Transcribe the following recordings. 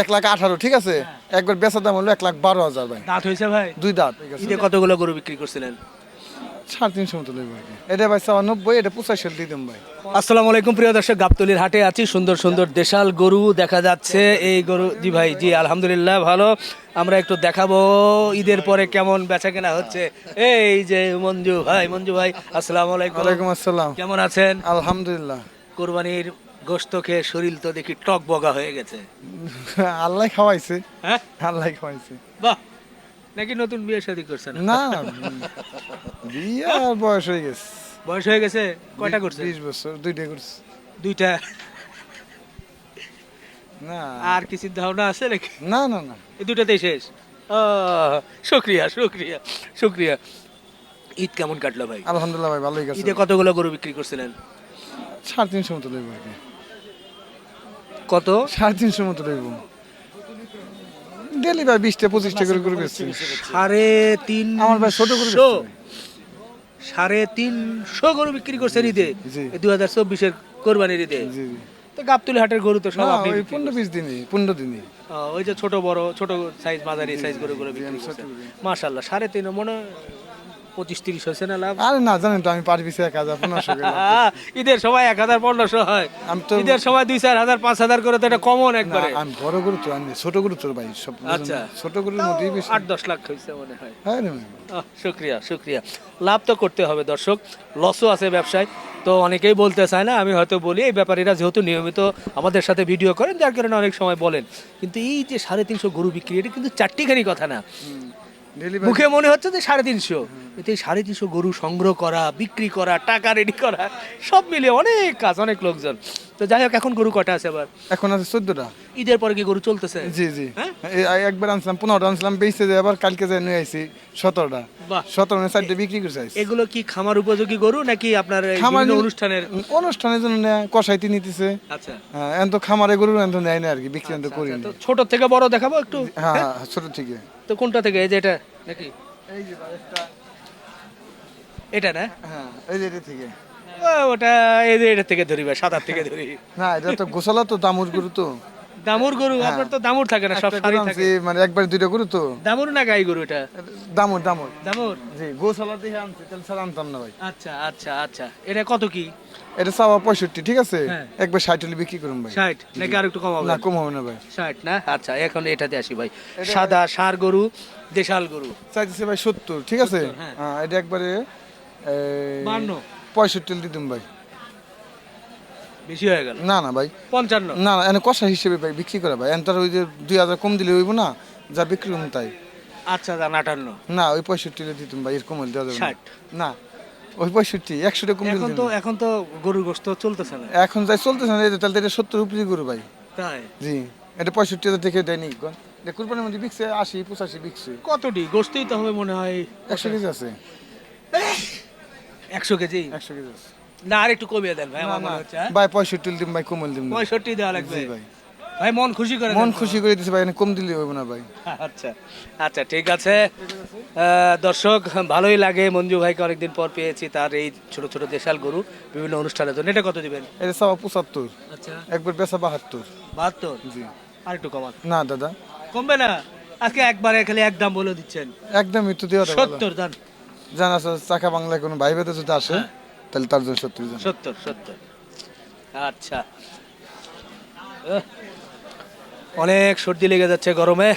এক লাখ আঠারো ঠিক আছে? একবার বেচার দাম হলো এক লাখ বারো হাজার ভাই। দাঁত হয়েছে ভাই? দুই দাঁত ঈদে কতগুলো গরু বিক্রি করছিলেন? সাড়ে তিনশো মতো লইব এটা ভাই নব্বই এটা পঁচাশি দিয়ে দিম ভাই। আসসালামু আলাইকুম প্রিয় দর্শক গাবতলির হাটে আছি। সুন্দর সুন্দর দেশাল গরু দেখা যাচ্ছে। এই গরু জি ভাই জি আলহামদুলিল্লাহ ভালো। আমরা একটু দেখাবো ঈদের পরে কেমন বেচা কেনা হচ্ছে। এই যে মঞ্জু ভাই মঞ্জু ভাই আসসালামু আলাইকুম। ওয়ালাইকুম আসসালাম। কেমন আছেন? আলহামদুলিল্লাহ। কোরবানির গোস্ত খেয়ে শরীর তো দেখি টক বগা হয়ে গেছে। আল্লাহ খাওয়াইছে। হ্যাঁ? আল্লাহ খাওয়াইছে। বাহ নাকি নতুন বিয়ে শাদী করছেন? না বিয়ার বয়স হয়ে গেছে। বয়স হয়ে গেছে? কয়টা করছে বিশ বছর দুইটা করছে। দুইটা? না। আর কি ভাবনা আছে নাকি? না না না। এই দুটাতেই শেষ। শুক্রিয়া শুক্রিয়া শুক্রিয়া। ঈদ কেমন কাটলো ভাই? আলহামদুলিল্লাহ ভাই ভালোই গেছে ঈদে কতগুলো গরু বিক্রি করছিলেন? সাড়ে তিনশো মতো লইব আর কি। কত? সাড়ে তিনশো মতো লইব ডেলি ভাই বিশটা পঁচিশটা করে করে বেচছি। সাড়ে তিন আমার ভাই ছোট। বেচছে। সাড়ে তিনশো গরু বিক্রি করছেন ঈদে। দু হাজার চব্বিশের কোরবানির ঈদে তো গাবতুলি হাটের গরু তো সব আপনি পনেরো বিশ দিনই পনেরো দিনই। ওই যে ছোট বড় ছোট সাইজ মাঝারি সাইজ গরু বিক্রি করছেন মাশাল্লাহ সাড়ে তিন মনে হয় পঁচিশ তিরিশ হয়েছে না লাভ? আরে না জানেন তো আমি পার পিছে এক হাজার পনেরোশো ঈদের সময় এক হাজার পনেরোশো হয়। আমি তো- ঈদের সময় দুই চার হাজার পাঁচ হাজার করে তো এটা কমন একবারে। আমি বড় গরু তো আমি ছোট গরু তোর ভাই সব আচ্ছা। ছোট গরুর মধ্যেই বেশি। আট দশ লাখ হয়েছে মনে হয়। হ্যাঁ শুক্রিয়া শুক্রিয়া। লাভ তো করতে হবে দর্শক। লসও আছে ব্যবসায়। তো অনেকেই বলতে চায় না আমি হয়তো বলি এই ব্যাপারীরা যেহেতু নিয়মিত আমাদের সাথে ভিডিও করেন যার কারণে অনেক সময় বলেন। কিন্তু এই যে সাড়ে তিনশো গরু বিক্রি এটা কিন্তু চারটিখানি কথা না। মুখে মনে হচ্ছে যে সাড়ে তিনশো। এতে এই সাড়ে তিনশো গরু সংগ্রহ করা বিক্রি করা টাকা রেডি করা সব মিলে অনেক কাজ অনেক লোকজন। তো যাই হোক এখন গরু কটা আছে আবার? এখন আছে চোদ্দটা। ঈদের পরে কি গরু চলতেছে? জি জি। হ্যাঁ? একবার আনছিলাম পনেরোটা আনছিলাম বেঁচে যায় আবার কালকে যাই নিয়ে আইছি সতেরোটা। বাহ। সতেরো চারটে বিক্রি করছে। এগুলো কি খামার উপযোগী গরু নাকি আপনার খামার অনুষ্ঠানের? অনুষ্ঠানের জন্য নেয়, কষাইতে নিতেছে। আচ্ছা। হ্যাঁ এখন তো খামারে গরু এখন নেয় না আর কি বিক্রি তো করি আচ্ছা, ছোট থেকে বড় দেখাবো একটু? হ্যাঁ হ্যাঁ? ছোট থেকে। তো কোনটা থেকে এই যে এটা নাকি? এই যে এটা না? হ্যাঁ এই যে এটা থেকে। ওটা এই যে এটা থেকে ধরিবা সাদার থেকে ধরি। না এটা তো গোসালা তো দামুর গরু তো। দামুর গরু আপনার তো দামুর থাকে না সব সারি থাকে। মানে একবার দুইটা গরু তো। দামুর না গাই গরু এটা? দামুর দামুর। দামুর? জি গোসালা দিয়ে আনছি তাহলে স্যার আনতাম না ভাই। আচ্ছা আচ্ছা আচ্ছা। এটা কত কি? এটা চাওয়া পঁয়ষট্টি ঠিক আছে? হ্যাঁ। একবার ষাট হলে বিক্রি করুন ভাই। ষাট? নাকি আর একটু কম হবে না কম হবে না ভাই। ষাট না? আচ্ছা এখন এটাতে আসি ভাই। সাদা সার গরু দেশাল গরু। চাইতেছে ভাই সত্তর ঠিক আছে? হ্যাঁ। হ্যাঁ এটা একবারে বান্ন। পঁয়ষট্টি দিতুম ভাই। বেশি হয়ে গেল? না না ভাই। পঞ্চান্ন? না না এনে কষা হিসেবে ভাই বিক্রি করা ভাই। এনতার ওই যে দুই হাজার কম দিলে হইব না যা বিক্রি করুন তাই। আচ্ছা যান আটান্ন। না ওই পঁয়ষট্টি দিতুম ভাই এরকম হলে দেওয়া যাবে না। ষাট। না ওই পঁয়ষট্টি একশো টাকা কম এখন তো এখন তো গরুর গোস্ত চলতেছে না। এখন যাই চলতেছে না এই যে, তাহলে তো এটা সত্তর উপরে গরু ভাই। তাই? জি এটা পঁয়ষট্টি হাজার থেকে দেয়নি। এটা কুরবানির মধ্যে বিকছে আশি পঁচাশি বিকছে কতটি? গোস্তই তো হবে মনে হয় একশো কেজি আছে। একশো কেজি? একশো কেজি আছে। না আর একটু কমিয়ে দেন ভাই না আমার মনে হচ্ছে হ্যাঁ? ভাই পঁয়ষট্টি দিম ভাই কমল দিম না। পঁয়ষট্টি দেওয়া লাগবে। জি ভাই। ভাই মন খুশি করে মন খুশি করে দিছে ভাই এনে কম দিলে হইব না ভাই। আচ্ছা আচ্ছা ঠিক আছে। আহ, দর্শক ভালোই লাগে মঞ্জু ভাইকে অনেকদিন পর পেয়েছি তার এই ছোট ছোট দেশাল গরু বিভিন্ন অনুষ্ঠানের জন্য। এটা কত দিবেন? এটা পঁচাত্তর। আচ্ছা। একবার বেচা বাহাত্তর। বাহাত্তর? জি। আর একটু কমান। না দাদা। কমবে না? আজকে একবারে খালি এক দাম বলে দিচ্ছেন। একদমই তো দেওয়া সত্তর দান জানা। আছে চাকা বাংলায় কোনো ভাই বেদে যদি আসে তাহলে তার জন্য সত্তর জন। সত্তর সত্তর। আচ্ছা। অনেক সর্দি লেগে যাচ্ছে গরমে।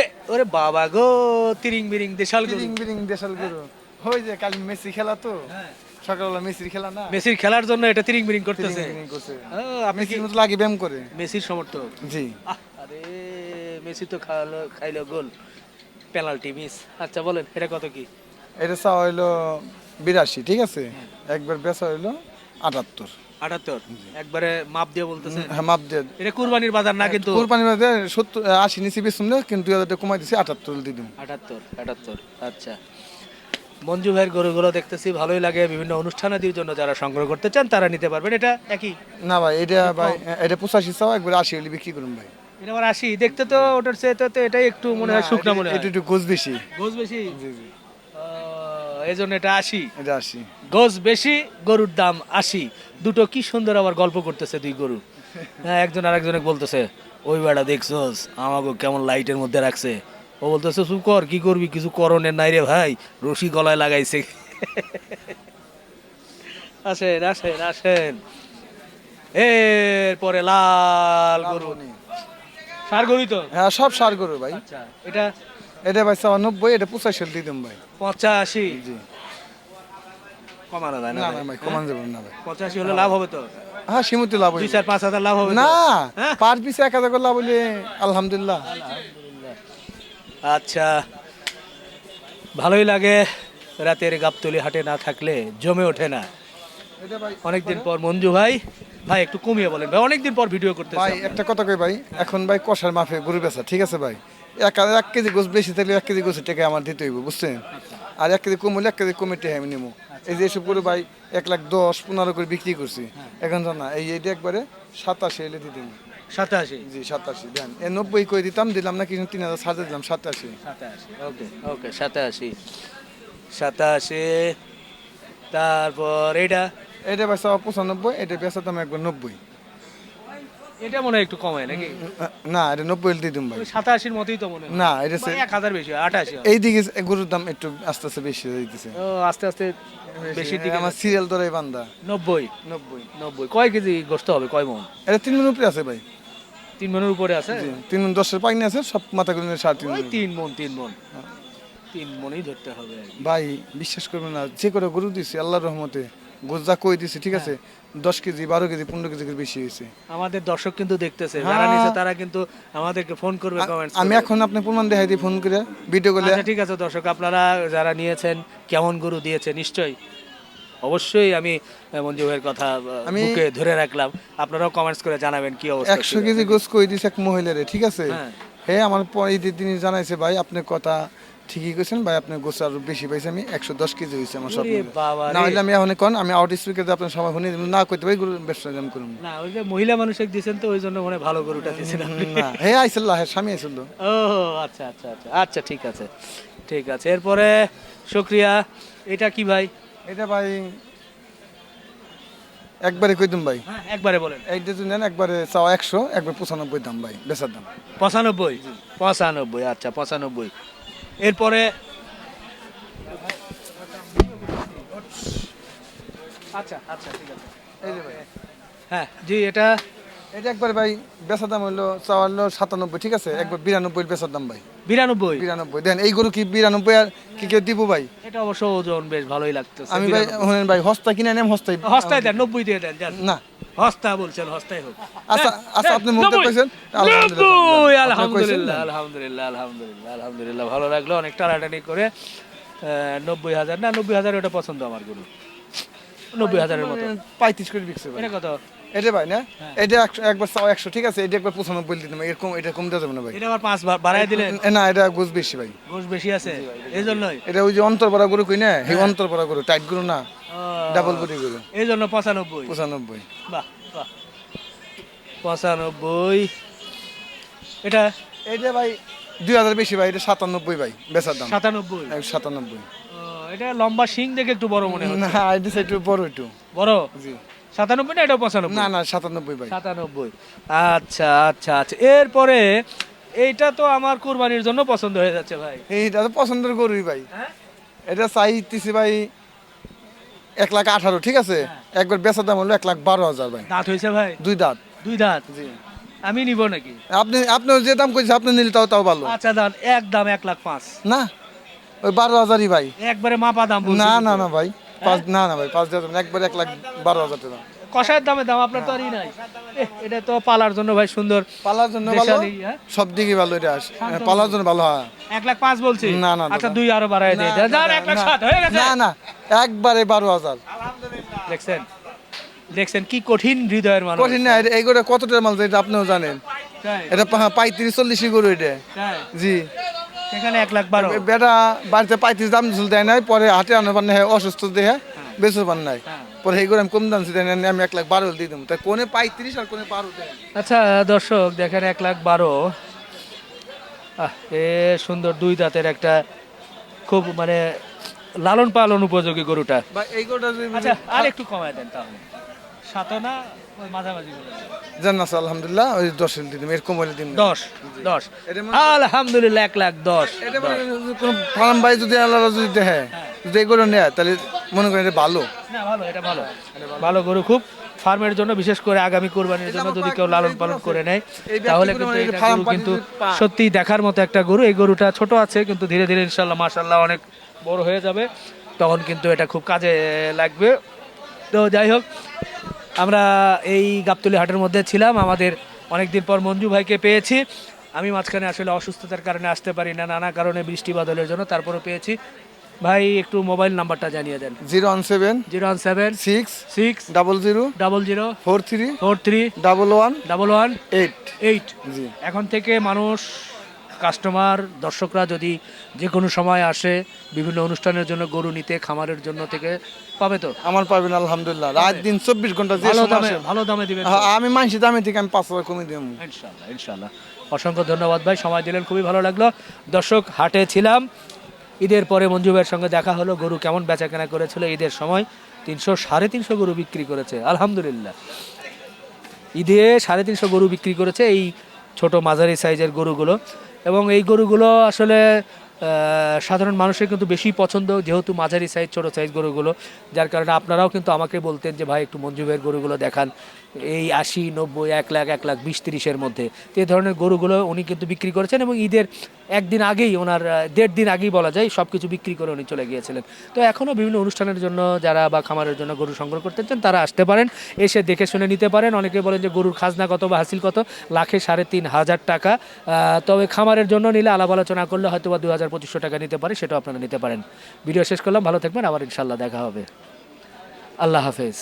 এ ওরে বাবা গো তিরিং বিরিং দেশাল গরু। বিরিং বিরিং দেশাল গরু। ওই যে কাল মেসি খেলা তো। সকালবেলা মেসির খেলা না? মেসির খেলার জন্য এটা তিরিং বিরিং করতেছে। আপনি কি মতো লাগে ব্যায়াম করে। মেসির সমর্থক? জি। আরে মেসি তো খাওয়ালো খাইলো গোল। Penalty miss. আচ্ছা বলেন এটা কত কি? এটা চাওয়া হইল বিরাশি ঠিক আছে? একবার বেচা হইল আটাত্তর। আটাত্তর? একবারে মাপ দিয়ে বলতেছেন? হ্যাঁ মাপ দিয়ে। এটা কুরবানির বাজার না কিন্তু কোরবানি বাদে সত্তর আশি নিচে বেচুন না কিন্তু দুই কমাই দিছি আটাত্তর দিয়ে দিন আটাত্তর আটাত্তর আচ্ছা। মঞ্জু ভাইয়ের গরুগুলো দেখতেছি ভালোই লাগে বিভিন্ন অনুষ্ঠানাদির জন্য যারা সংগ্রহ করতে চান তারা নিতে পারবেন। এটা একই? না ভাই এটা ভাই এটা পঁচাশি চাও একবার আশি হলে বিক্রি করুন ভাই। এটা আবার আসি দেখতে তো ওটার চেয়ে তো এটাই একটু মনে হয় শুকনা মনে হয়। একটু গোছ বেশি। গোস বেশি? জি জি। এই জন্য এটা আসি এটা আশি। গোস বেশি গরুর দাম আশি। দুটো কি সুন্দর আবার গল্প করতেছে দুই গরু। হ্যাঁ একজন আরেকজনে বলতেছে ওই বেড়া দেখছস আমাকে কেমন লাইটের মধ্যে রাখছে। ও বলতেছে চুপ কর কি করবি? কিছু করণের নাই রে ভাই রশি গলায় লাগাইছে। আসেন আসেন আসেন। এরপরে লাল গরু। সার গরুই তো? হ্যাঁ সব সার গরু ভাই। আচ্ছা এটা এটা ভাই নব্বই এটা পঁচাশি দিয়ে ভাই। পঁচাশি? জি। কমানো যায় না না ভাই? কমান যাবেন না ভাই। পঁচাশি হলে লাভ হবে তো? হ্যাঁ সীমিত লাভ দুই চার পাঁচ হাজার লাভ হবে না হ্যাঁ? পার পিছে এক হাজার করে লাভ আলহামদুলিল্লাহ। আচ্ছা ভালোই লাগে রাতের গাবতলি হাটে না থাকলে জমে ওঠে না। অনেকদিন পর মঞ্জু ভাই ভাই একটু কমিয়ে বলেন ভাই অনেকদিন পর ভিডিও করতে ভাই একটা কথা কই ভাই এখন ভাই কষার মাফে গরু বেচা ঠিক আছে ভাই? এক এক কেজি গোস বেশি থাকলে এক কেজি গোসের টাকা আমার দিতে হইব বুঝছেন? আর এক কেজি কম হলে এক কেজি কমিটি আমি নেব এই যে এসব গরু ভাই এক লাখ দশ পনেরো করে বিক্রি করছি। এখন তো না এই এইটা একবারে সাতাশি এলে দিন সাতাশি? জি সাতাশি দেন। এ নব্বই করে দিতাম দিলাম না কিছু তিন হাজার সাজা দিলাম সাতাশি। ওকে। ওকে সাতাশি। সাতাশি তারপর এটা এটা সব পঁচানব্বই এটা বেচা দাম একবার নব্বই। এটা মনে হয় একটু নাকি? না এটা নব্বই দিয়ে দিম ভাই। সাতাশির মতোই তো মনে হয়। না এটা এক হাজার বেশি হয়, হয়। এইদিকে গরুর দাম একটু আস্তে আস্তে বেশি হয়ে দিতেছে ও আস্তে আস্তে বেশির দিকে আমার সিরিয়াল ধরে বান্দা। নব্বই। নব্বই। নব্বই। কয় কেজি গোস্ত হবে? কয় মন? এটা তিন মন উপরে আছে ভাই। তিন মনের উপরে আছে? তিন মন দশের পাইনি আছে সব মাথা গুলো সাড়ে তিন তিন মন তিন মন। তিন মনই ধরতে হবে ভাই বিশ্বাস করবেন না যে করে গরু দিছি আল্লাহর রহমতে গোজা কই দিছি ঠিক আছে? দশ কেজি বারো কেজি পনেরো কেজি করে বেশি হয়েছে। আমাদের দর্শক কিন্তু দেখতেছে যারা হ্যাঁ। নিচে তারা কিন্তু আমাদেরকে ফোন করবে কমেন্টস আমি এখন আপনি প্রমাণ দেখাই দিই ফোন করে ভিডিও করলে আচ্ছা ঠিক আছে দর্শক আপনারা যারা নিয়েছেন কেমন গরু দিয়েছে নিশ্চয়ই। অবশ্যই আমি মঞ্জু ভাইয়ের কথা আমি- বুকে ধরে রাখলাম। আপনারাও কমেন্টস করে জানাবেন কি অবস্থা একশো কেজি গোস কই দিছে এক মহিলারে ঠিক আছে? হ্যাঁ। আমার পরে দিনই জানাইছে ভাই আপনার কথা ঠিকই কইছেন ভাই আপনার গোস আরও বেশি পাইছে আমি একশো দশ কেজি হয়েছে আমার সব না। হইলে আমি এখন কোন আমি আউট স্পিকার আপনার সবাই শুনে না করতে পারি গরু ব্যবসা আমি করুন। না ওই যে মহিলা মানুষকে দিয়েছেন তো ওই জন্য মনে ভালো গরুটা দিয়েছেন না হে আইসল হে স্বামী আইসল ও আচ্ছা আচ্ছা আচ্ছা আচ্ছা ঠিক আছে ঠিক আছে। এরপরে শুক্রিয়া এটা কি ভাই? এটা ভাই একবারে কই দিম ভাই? হ্যাঁ একবারে বলেন। এইটা যদি নেন একবারে চাও একশো একবার পঁচানব্বই দাম ভাই বেচার দাম। পঁচানব্বই? পঁচানব্বই আচ্ছা পঁচানব্বই। এরপরে আচ্ছা আচ্ছা ঠিক আছে। এই যে ভাই। হ্যাঁ জি এটা এটা একবারে ভাই বেচার দাম হলো সাতানব্বই ঠিক আছে? একবার বিরানব্বই বেচার দাম ভাই। বিরানব্বই? বিরানব্বই। দেন এই গরু কি বিরানব্বই আর কি কেউ দিব ভাই? এটা অবশ্য ওজন বেশ ভালোই লাগতেছে আমি ভাই শুনেন ভাই হস্তা কিনে নেম হস্তাই হস্তায় দেন নব্বই দিয়ে দেন না। হস্তা বলছেন হস্তায় হোক। আচ্ছা আচ্ছা আপনি মুখে নব্বই। আলহামদুলিল্লাহ আলহামদুলিল্লাহ আলহামদুলিল্লাহ আলহামদুলিল্লাহ আলহামদুলিল্লাহ ভালো লাগল অনেক টানাটানি করে আহ, নব্বই হাজার। না নব্বই হাজার ওটা পছন্দ আমার গরু। নব্বই হাজারের মতো। পঁয়ত্রিশ করে বিক্রি এটা কত? এটা ভাই না? হ্যাঁ। এটা একবার চাও একশো ঠিক আছে? এটা একবার পঁচানব্বই দিতাম এরকম এটা কম দেওয়া যাবে না ভাই। এটা আবার পাঁচ বা- বাড়ায় দিলেন এ, না এটা গোছ বেশি ভাই। গোশ বেশি আছে? এই জন্যই এটা ওই যে অন্তর গরু কই না? এই অন্তর গরু টাইট গরু না? ডাবল বডি গরু। এই জন্য পঁচানব্বই। পঁচানব্বই। বাহ বাহ। পঁচানব্বই। এটা? এইটা ভাই দুই হাজার বেশি ভাই এটা সাতানব্বই ভাই বেচার দাম। সাতানব্বই? সাতানব্বই। এটা লম্বা শিং দেখে একটু বড় মনে হয় না এটা একটু বড় একটু। বড়? জি। সাতানব্বই না এটা পঁচানব্বই? না না সাতানব্বই ভাই। সাতানব্বই। আচ্ছা আচ্ছা আচ্ছা। এরপরে এইটা তো আমার কুরবানির জন্য পছন্দ হয়ে যাচ্ছে ভাই। এইটা তো পছন্দের গরুই ভাই। হ্যাঁ? এটা চাইতেছি ভাই এক লাখ আঠারো ঠিক আছে? একবার বেচার দাম হলো এক লাখ বারো হাজার ভাই। দাঁত হয়েছে ভাই? দুই দাঁত। দুই দাঁত? জি। আমি নিব নাকি? আপনি আপনি যে দাম কইছে আপনি নিলে তাও তাও ভালো। আচ্ছা দাম এক দাম এক লাখ পাঁচ। না ওই বারো হাজারই ভাই। একবারে মাপা দাম না না না ভাই। পাঁচ না না ভাই পাঁচ হাজার একবার এক লাখ বারো হাজার টাকা। কষায়ের দামে দাম আপনার তো আরই নাই। এটা তো পালার জন্য ভাই সুন্দর পালার জন্য ভালো হ্যাঁ? সব দিকে ভালো এটা পালার জন্য ভালো হ্যাঁ। এক লাখ পাঁচ বলছি। না, না, আচ্ছা দুই আরও বাড়াই দিয়ে এক লাখ সাত হয়ে গেছে। না না একবারে বারো হাজার। দেখছেন দেখছেন কি কঠিন হৃদয়ের মানুষ। কঠিন না এই গরু কত টাকা মাল এটা আপনিও জানেন। এটা পা- পঁয়ত্রিশ চল্লিশই গরু এটা। জি। এখানে এক লাখ বারো। বেটা বাড়িতে পঁয়ত্রিশ দাম দিছিল দেয় নাই পরে হাটে আনার পান নাই অসুস্থ দেহে বেচো পান নাই। হ্যাঁ। পরে এই করে আমি কম দাম দেয় নাই আমি এক লাখ বারো দিয়ে দিম। তাই কোনে পঁয়ত্রিশ আর কোনে বারো দেয়? আচ্ছা দর্শক দেখেন এক লাখ বারো। এ সুন্দর দুই দাঁতের একটা খুব মানে লালন পালন উপযোগী গরুটা। এই গরুটা আচ্ছা আর একটু কমায় দেন তাহলে। সাত না মাঝামাঝি জান আছে আলহামদুলিল্লাহ ওই দশ দিন এর কমলে দিন। দশ দশ। আলহামদুলিল্লাহ এক লাখ দশ। এটা কোনো ফার্ম ভাই যদি আল্লাহ যদি দেখে যদি এগুলো নেয় তাহলে মনে করেন এটা ভালো। না ভালো এটা ভালো। ভালো গরু খুব। ফার্মের জন্য বিশেষ করে আগামী কোরবানির জন্য যদি কেউ লালন পালন করে নেয় তাহলে কিন্তু সত্যি দেখার মতো একটা গরু। এই গরুটা ছোট আছে কিন্তু ধীরে ধীরে ইনশাল্লাহ মাশাল্লাহ অনেক বড় হয়ে যাবে। তখন কিন্তু এটা খুব কাজে লাগবে। তো যাই হোক আমরা এই গাবতলি হাটের মধ্যে ছিলাম। আমাদের অনেকদিন পর মঞ্জু ভাইকে পেয়েছি। আমি মাঝখানে আসলে অসুস্থতার কারণে আসতে পারি না নানা কারণে বৃষ্টি বাদলের জন্য তারপরে পেয়েছি। ভাই একটু মোবাইল নাম্বারটা জানিয়ে দেন। Zero one seven zero one seven six six double zero double zero four three four three double one double one eight. Eight. জি। এখন থেকে মানুষ কাস্টমার দর্শকরা যদি যে কোনো সময় আসে বিভিন্ন অনুষ্ঠানের জন্য গরু নিতে খামারের জন্য থেকে পাবে তো? আমার পাবেন আলহামদুলিল্লাহ। রাত দিন চব্বিশ ঘণ্টা ভালো দামে। ভালো দামে দিবেন আমি মানছি দামে থেকে আমি পাঁচ হাজার কমে দেবো। ইনশাল্লাহ ইনশাল্লাহ অসংখ্য ধন্যবাদ ভাই সময় দিলেন খুবই ভালো লাগল। দর্শক হাটে ছিলাম। ঈদের পরে মঞ্জু ভাইয়ের সঙ্গে দেখা হলো গরু কেমন বেচা কেনা করেছিল ঈদের সময়? তিনশো সাড়ে তিনশো গরু বিক্রি করেছে আলহামদুলিল্লাহ। ঈদে সাড়ে তিনশো গরু বিক্রি করেছে এই ছোট মাঝারি সাইজের গরুগুলো। এবং এই গরুগুলো আসলে সাধারণ মানুষের কিন্তু বেশি পছন্দ, যেহেতু মাঝারি সাইজ ছোট সাইজ গরুগুলো। যার কারণে আপনারাও কিন্তু আমাকে বলতেন যে, ভাই, একটু মঞ্জু ভাইয়ের গরুগুলো দেখান। এই আশি, নব্বই, এক লাখ এক লাখ বিশ, তিরিশের মধ্যে। তো এই ধরনের গরুগুলো উনি কিন্তু বিক্রি করেছেন এবং ঈদের একদিন আগেই, ওনার দেড় দিন আগেই বলা যায় সব কিছু বিক্রি করে উনি চলে গিয়েছিলেন। তো এখনও বিভিন্ন অনুষ্ঠানের জন্য যারা বা খামারের জন্য গরু সংগ্রহ করতে চান, তারা আসতে পারেন, এসে দেখে শুনে নিতে পারেন। অনেকে বলেন যে গরুর খাজনা কত বা হাসিল কত? লাখে সাড়ে তিন হাজার টাকা। তবে খামারের জন্য নিলে আলাপ আলোচনা করলে হয়তো বা দু হাজার পঁচিশশো টাকা নিতে পারে, সেটাও আপনারা নিতে পারেন। ভিডিও শেষ করলাম, ভালো থাকবেন, আবার ইনশাল্লাহ দেখা হবে। আল্লাহ হাফেজ।